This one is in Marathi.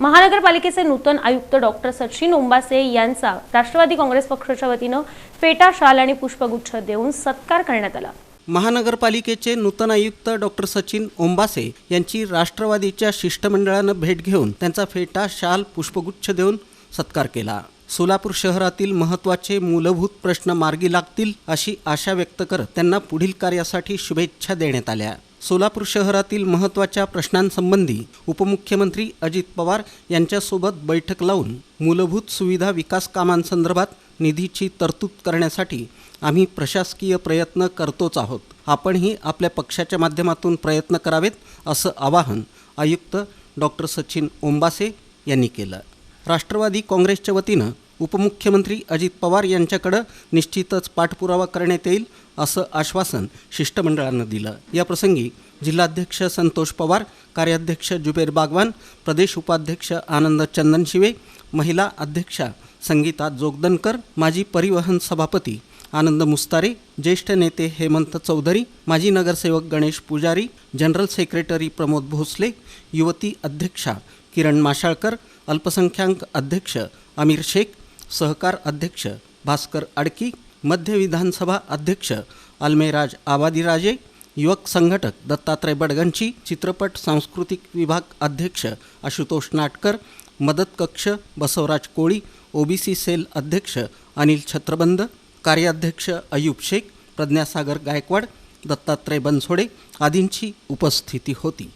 महानगरपालिकेचे नूतन आयुक्त डॉक्टर सचिन ओंबासे यांचा राष्ट्रवादी काँग्रेस पक्षाच्या वतीनं फेटा शाल आणि पुष्पगुच्छ देऊन सत्कार करण्यात आला. महानगरपालिकेचे नूतन आयुक्त डॉक्टर सचिन ओंबासे यांची राष्ट्रवादीच्या शिष्टमंडळानं भेट घेऊन त्यांचा फेटा शाल पुष्पगुच्छ देऊन सत्कार केला. सोलापूर शहरातील महत्त्वाचे मूलभूत प्रश्न मार्गी लागतील अशी आशा व्यक्त करत त्यांना पुढील कार्यासाठी शुभेच्छा देण्यात आल्या. सोलापूर शहरातील महत्त्वाच्या प्रश्नांसंबंधी उपमुख्यमंत्री अजित पवार यांच्यासोबत बैठक लावून मूलभूत सुविधा विकास कामांसंदर्भात निधीची तरतूद करण्यासाठी आम्ही प्रशासकीय प्रयत्न करतोच आहोत. आपणही आपल्या पक्षाच्या माध्यमातून प्रयत्न करावेत असं आवाहन आयुक्त डॉक्टर सचिन ओंबासे यांनी केलं. राष्ट्रवादी काँग्रेसच्या वतीनं उपमुख्यमंत्री अजित पवार यांच्याकडं निश्चितच पाठपुरावा करण्यात येईल असं आश्वासन शिष्टमंडळानं दिलं. याप्रसंगी जिल्हाध्यक्ष संतोष पवार कार्याध्यक्ष जुबेर बागवान प्रदेश उपाध्यक्ष आनंद चंदनशिवे महिला अध्यक्षा संगीता जोगदनकर माजी परिवहन सभापती आनंद मुस्तारे ज्येष्ठ नेते हेमंत चौधरी माजी नगरसेवक गणेश पुजारी जनरल सेक्रेटरी प्रमोद भोसले युवती अध्यक्षा किरण माशाळकर अल्पसंख्याक अध्यक्ष आमिर शेख सहकार अध्यक्ष भास्कर आडकी मध्य विधानसभा अध्यक्ष अल्मेराज आबादीराजे युवक संघटक दत्तात्रय बडगंची चित्रपट सांस्कृतिक विभाग अध्यक्ष आशुतोष नाटकर मदत कक्ष बसवराज कोळी ओबीसी सेल अध्यक्ष अनिल छत्रबंद कार्याध्यक्ष अयूब शेख प्रज्ञासागर गायकवाड दत्तात्रय बनसोडे आदींची उपस्थिती होती.